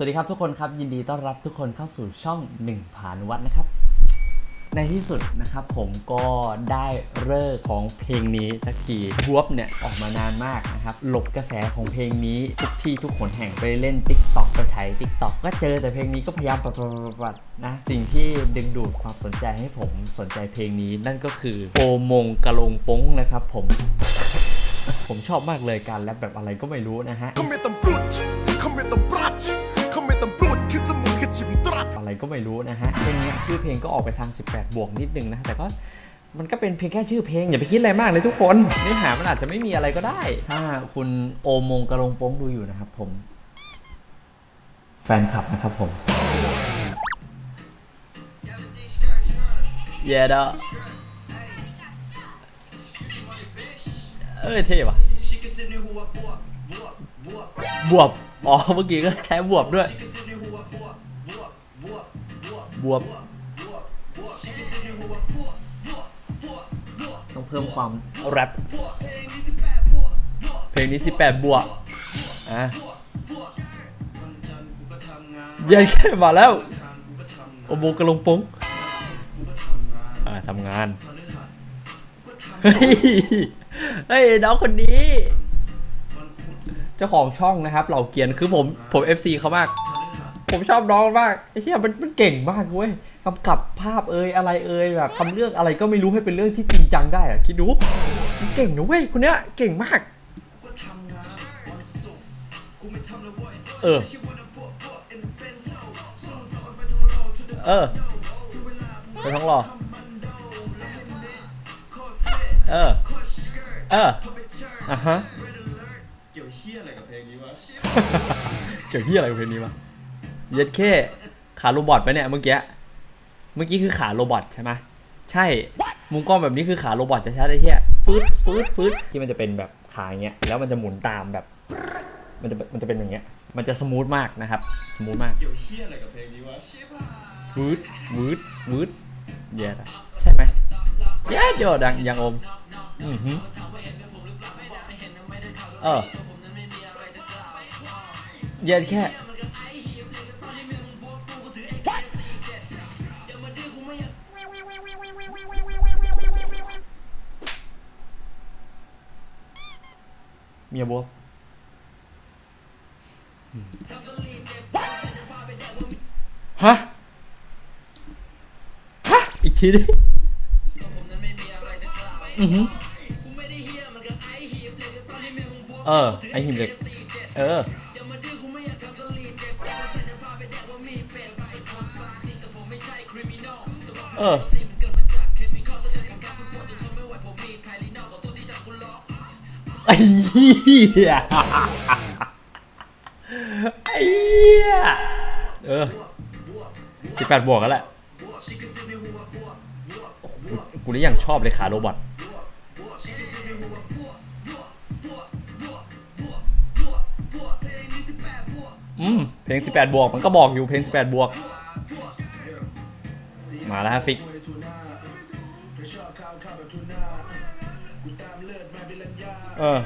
สวัสดีครับทุกคนครับยินดีต้อนรับทุกคนเข้าสู่ช่องหนึ่งผานวัฒน์นะครับ ในที่สุดนะครับผมก็ได้เลิกของเพลงนี้สักทีบวบเนี่ยออกมานานมากนะครับหลบกระแสของเพลงนี้ทุกที่ทุกคนแห่งไปเล่น t ิ k t o k ไปไถ t ิ k t o k ก็เจอแต่เพลงนี้ก็พยายามปัดปัดๆๆๆนะสิ่งที่ดึงดูดความสนใจให้ผมสนใจเพลงนี้ นั่นก็คือโอมงกะลงป้งนะครับผมผมชอบมากเลยการแรปแบบอะไรก็ไม่รู้นะฮะ อะไรก็ไม่รู้นะฮะเพลงนี้ชื่อเพลงก็ออกไปทาง 18 บวกนิดนึงนะแต่ก็มันก็เป็นเพียงแค่ชื่อเพลง อย่าไปคิดอะไรมากเลยทุกคนเนื้อหามันอาจจะไม่มีอะไรก็ได้ ถ้าคุณโอมงกระลงโป้งดูอยู่นะครับผม แฟนคลับนะครับผมเย้ดะเอ้ยเท่ว่ะบวบอ๋อเมื่อกี้ก็แค่บวบด้วย บวบต้องเพิ่มความแรปเพลงนี้ 18 บวกอะเย็นแค่มาแล้ว โอโบกระลงปงอ่าทำงาน เฮ้ย เฮ้ย น้องคนนี้ เจ้าของช่องนะครับ เหล่าเกียนคือผม ผม FC เขามาก ผมชอบน้องมากไอ้เชี่ยมันมันเก่งมากเว้ยกำกับภาพเอยอะไรเอยแบบทำเรื่องอะไรก็ไม่รู้ให้เป็นเรื่องที่จริงจังได้อะคิดดูมันเก่งนะเว้ยคนเนี้ยเก่งมากเออเออไปท้องหล่อเออเอออะฮะเกี่ยวเฮียอะไรกับเพลงนี้วะ เกี่ยวที่อะไรกับเพลงนี้วะ เย็ดแค่ขาโรบอทไปะเนี่ยเมื่อกี้เมื่อกี้คือขาโรบอทใช่ไหมใช่มุมกล้องแบบนี้คือขาโรบอทจะชัดไอ้เหี้ยฟืดฟืดฟืดที่มันจะเป็นแบบขาอย่างเงี้ยแล้วมันจะหมุนตามแบบ มันจะมันจะเป็นอย่างเงี้ยมันจะสมูทมากนะครับ สมูทมากเกี่ยวเฮียอะไรกับเพลงนี้วะวืดวืดวืดเย้ใช่ไหมเย้โยดังยังอมอือหือเออเย็นแค่ มียบวอืมฮะ ฮะ อีกทีดิอือหือเออ ไอหิมเหล็ก เออ เออ ไอ้เหี้ยไอ้เหี้ยเออสิบแปดบวกกันแหละกูนี่ยังชอบเลยขาโรบอทอืม เพลง 18 บวก มันก็บอกอยู่เพลง 18 บวก มาแล้วฮะฟิก เออ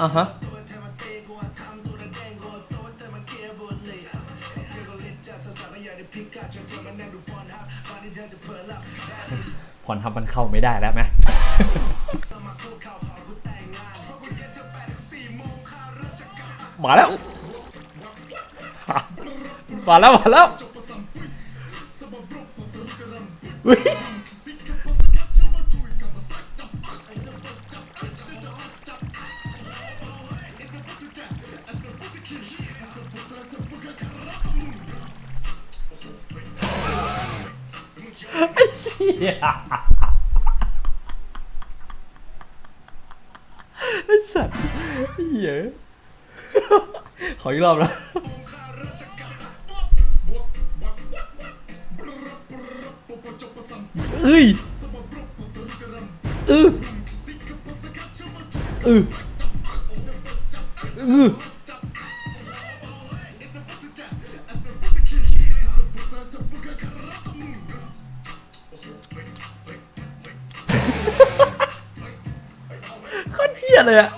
อะฮะผ่อนทำมันเข้าไม่ได้แล้วไหมมาแล้ว มาแล้ว มาแล้ว ไอ้สัตว์เหี้ยขออีกรอบนะ เอ้ยเออเออเออคนเเลยอะ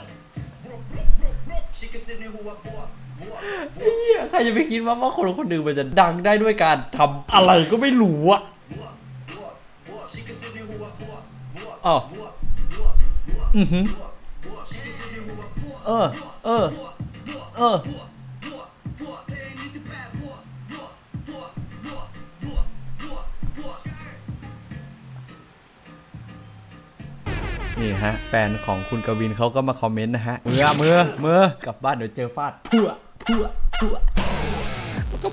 ไอ้เหี้ยใครจะไปคิดว่าว่าคนคนหนึ่งมันจะดังได้ด้วยการทำอะไรก็ไม่รู้อะ อ๋ออือหือเออ เออ เออ นี่ฮะ แฟนของคุณกวินเขาก็มาคอมเมนต์นะฮะ มือมือมือกลับบ้านเดี๋ยวเจอฟาดพั่วพั่วพั่วมันก็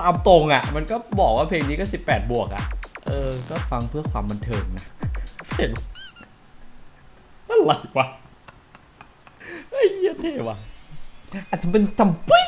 ตามตรงอะ มันก็บอกว่าเพลงนี้ก็ 18 บวกอะ เออ ก็ฟังเพื่อความบันเทิงนะเห็น อะไรวะไอ้เหี้ยเท่ว่ะอาจจะเป็นจำปี้